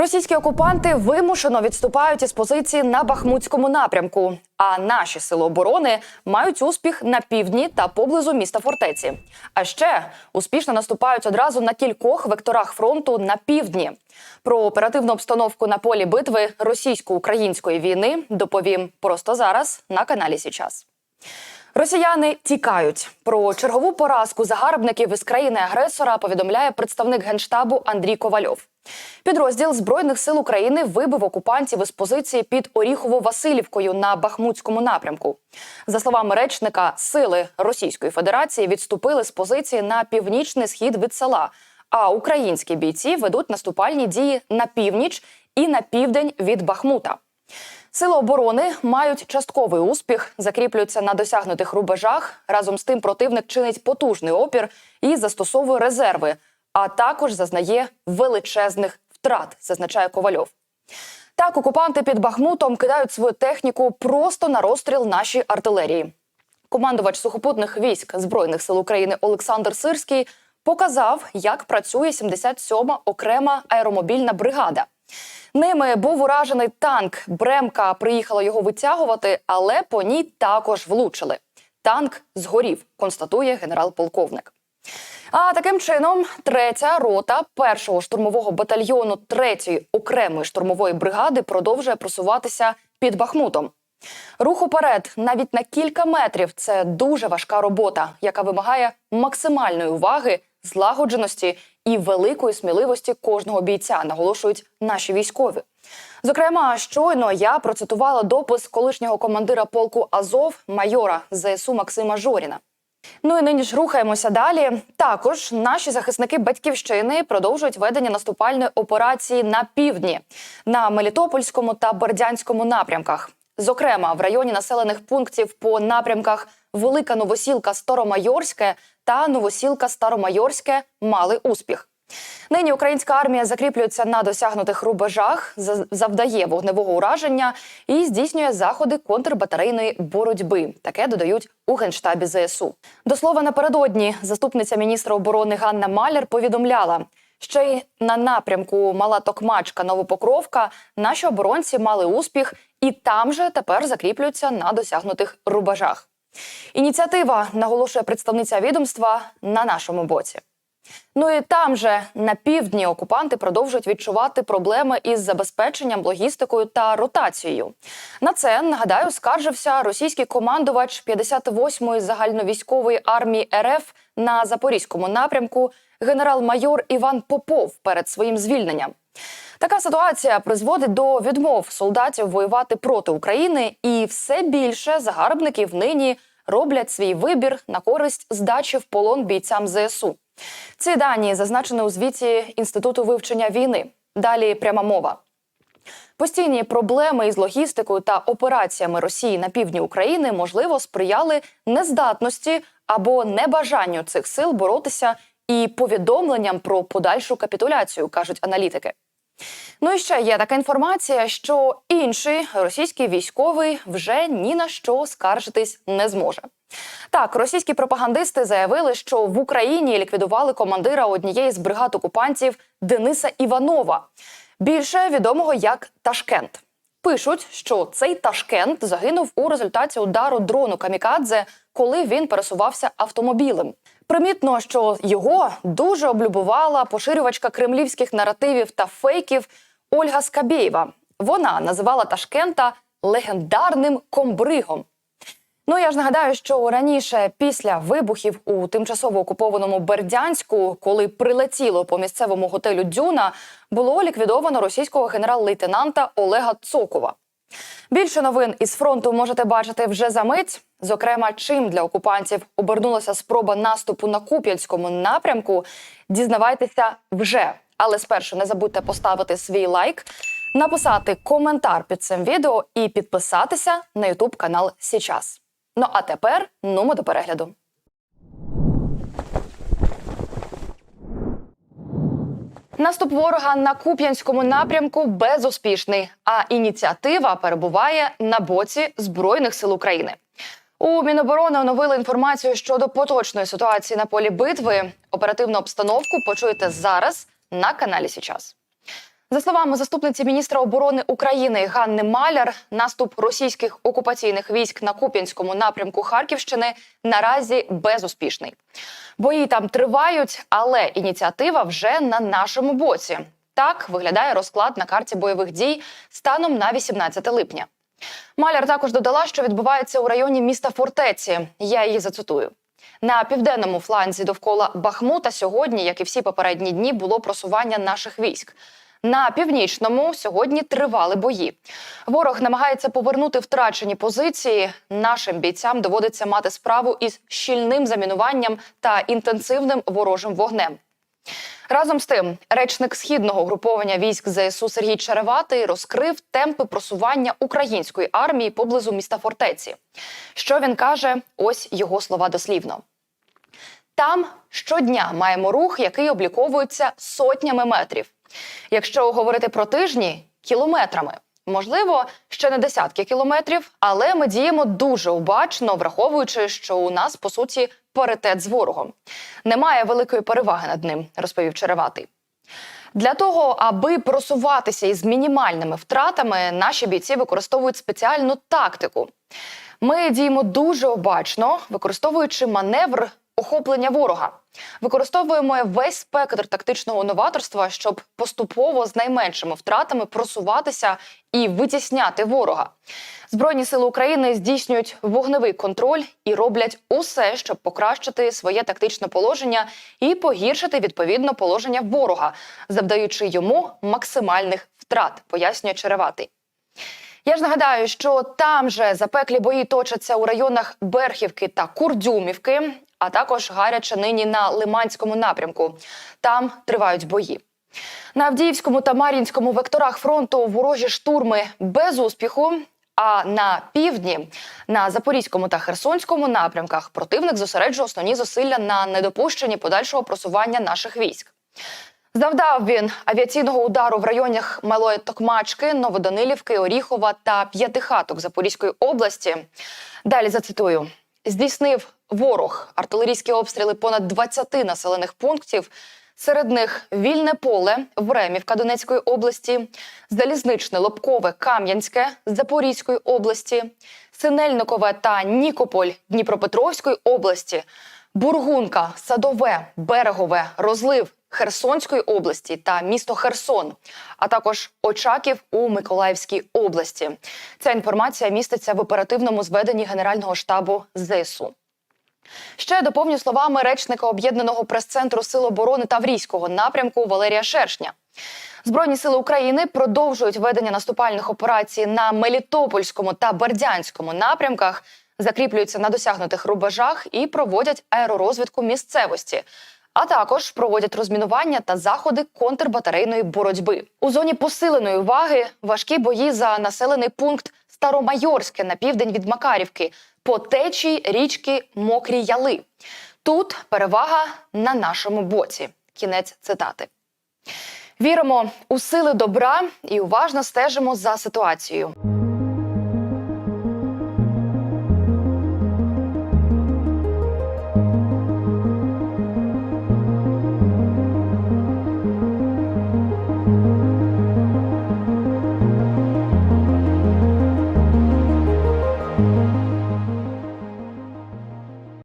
Російські окупанти вимушено відступають із позиції на Бахмутському напрямку. А наші сили оборони мають успіх на півдні та поблизу міста фортеці. А ще успішно наступають одразу на кількох векторах фронту на півдні. Про оперативну обстановку на полі битви російсько-української війни доповім просто зараз на каналі Січас. Росіяни тікають. Про чергову поразку загарбників із країни агресора повідомляє представник генштабу Андрій Ковальов. Підрозділ збройних сил України вибив окупантів із позиції під Оріхово-Василівкою на Бахмутському напрямку. За словами речника, сили Російської Федерації відступили з позиції на північний схід від села. А українські бійці ведуть наступальні дії на північ і на південь від Бахмута. Сили оборони мають частковий успіх, закріплюються на досягнутих рубежах. Разом з тим противник чинить потужний опір і застосовує резерви, а також зазнає величезних втрат, зазначає Ковальов. Так, окупанти під Бахмутом кидають свою техніку просто на розстріл нашій артилерії. Командувач сухопутних військ Збройних сил України Олександр Сирський показав, як працює 77-ма окрема аеромобільна бригада. Ними був уражений танк. Бремка приїхала його витягувати, але по ній також влучили. Танк згорів, констатує генерал-полковник. А таким чином, третя рота першого штурмового батальйону третьої окремої штурмової бригади продовжує просуватися під Бахмутом. Рух уперед навіть на кілька метрів це дуже важка робота, яка вимагає максимальної уваги, злагодженості і великої сміливості кожного бійця, наголошують наші військові. Зокрема, щойно я процитувала допис колишнього командира полку Азов майора ЗСУ Максима Жоріна. Ну і нині ж рухаємося далі. Також наші захисники батьківщини продовжують ведення наступальної операції на півдні на Мелітопольському та Бердянському напрямках. Зокрема, в районі населених пунктів по напрямках Велика Новосілка Старомайорське та Новосілка Старомайорське мали успіх. Нині українська армія закріплюється на досягнутих рубежах, завдає вогневого ураження і здійснює заходи контрбатарейної боротьби. Таке додають у генштабі ЗСУ. До слова, напередодні заступниця міністра оборони Ганна Маляр повідомляла. Ще й на напрямку Мала Токмачка Новопокровка наші оборонці мали успіх, і там же тепер закріплюються на досягнутих рубежах. Ініціатива наголошує представниця відомства на нашому боці. Ну і там же на півдні окупанти продовжують відчувати проблеми із забезпеченням, логістикою та ротацією. На це нагадаю, скаржився російський командувач 58-ї загальновійськової армії РФ на запорізькому напрямку генерал-майор Іван Попов перед своїм звільненням. Така ситуація призводить до відмов солдатів воювати проти України, і все більше загарбників нині роблять свій вибір на користь здачі в полон бійцям ЗСУ. Ці дані зазначені у звіті Інституту вивчення війни. Далі пряма мова. Постійні проблеми із логістикою та операціями Росії на півдні України можливо сприяли нездатності або небажанню цих сил боротися і повідомленням про подальшу капітуляцію, кажуть аналітики. Ну і ще є така інформація, що інший російський військовий вже ні на що скаржитись не зможе. Так, російські пропагандисти заявили, що в Україні ліквідували командира однієї з бригад окупантів Дениса Іванова, більше відомого як Ташкент. Пишуть, що цей Ташкент загинув у результаті удару дрону Камікадзе, коли він пересувався автомобілем. Примітно, що його дуже облюбувала поширювачка кремлівських наративів та фейків Ольга Скабєєва. Вона називала Ташкента легендарним комбригом. Ну я ж нагадаю, що раніше, після вибухів у тимчасово окупованому Бердянську, коли прилетіло по місцевому готелю Дюна, було ліквідовано російського генерал-лейтенанта Олега Цокова. Більше новин із фронту можете бачити вже за мить. Зокрема, чим для окупантів обернулася спроба наступу на Куп'янському напрямку. Дізнавайтеся вже. Але спершу не забудьте поставити свій лайк, написати коментар під цим відео і підписатися на Ютуб канал Січас. Ну а тепер нумо до перегляду. Наступ ворога на Куп'янському напрямку безуспішний, а ініціатива перебуває на боці Збройних сил України. У Міноборони оновили інформацію щодо поточної ситуації на полі битви. Оперативну обстановку почуєте зараз на каналі Січас. За словами заступниці міністра оборони України Ганни Маляр, наступ російських окупаційних військ на Куп'янському напрямку Харківщини наразі безуспішний. Бої там тривають, але ініціатива вже на нашому боці. Так виглядає розклад на карті бойових дій станом на 18 липня. Маляр також додала, що відбувається у районі міста Фортеці. Я її зацитую. На південному фланзі довкола Бахмута сьогодні, як і всі попередні дні, було просування наших військ. На північному сьогодні тривали бої. Ворог намагається повернути втрачені позиції. Нашим бійцям доводиться мати справу із щільним замінуванням та інтенсивним ворожим вогнем. Разом з тим, речник східного груповання військ ЗСУ Сергій Череватий розкрив темпи просування української армії поблизу міста фортеці. Що він каже? Ось його слова дослівно. Там щодня маємо рух, який обліковується сотнями метрів. Якщо говорити про тижні кілометрами. Можливо, ще не десятки кілометрів, але ми діємо дуже обачно, враховуючи, що у нас по суті паритет з ворогом. Немає великої переваги над ним, розповів Череватий. Для того, аби просуватися із мінімальними втратами, наші бійці використовують спеціальну тактику. Ми діємо дуже обачно, використовуючи маневр охоплення ворога. Використовуємо весь спектр тактичного новаторства, щоб поступово з найменшими втратами просуватися і витісняти ворога. Збройні сили України здійснюють вогневий контроль і роблять усе, щоб покращити своє тактичне положення і погіршити відповідно положення ворога, завдаючи йому максимальних втрат, пояснює Череватий. Я ж нагадаю, що там же запеклі бої точаться у районах Берхівки та Курдюмівки, а також гаряче нині на Лиманському напрямку. Там тривають бої. На Авдіївському та Мар'їнському векторах фронту ворожі штурми без успіху. А на півдні на Запорізькому та Херсонському напрямках противник зосереджує основні зусилля на недопущенні подальшого просування наших військ. Завдав він авіаційного удару в районах Малої Токмачки, Новоданилівки, Оріхова та П'ятихаток Запорізької області. Далі зацитую: здійснив ворог артилерійські обстріли понад 20 населених пунктів. Серед них вільне поле Времівка Донецької області, залізничне Лобкове Кам'янське з Запорізької області, Синельникове та Нікополь Дніпропетровської області, Бургунка, Садове, Берегове, Розлив Херсонської області та місто Херсон, а також Очаків у Миколаївській області. Ця інформація міститься в оперативному зведенні Генерального штабу ЗСУ. Ще доповню словами речника об'єднаного прес-центру Сил оборони Таврійського напрямку Валерія Шершня. Збройні сили України продовжують ведення наступальних операцій на Мелітопольському та Бердянському напрямках, закріплюються на досягнутих рубежах і проводять аеророзвідку місцевості. А також проводять розмінування та заходи контрбатарейної боротьби у зоні посиленої уваги. Важкі бої за населений пункт Старомайорське на південь від Макарівки по течії річки Мокрі Яли. Тут перевага на нашому боці. Кінець цитати. Віримо у сили добра і уважно стежимо за ситуацією.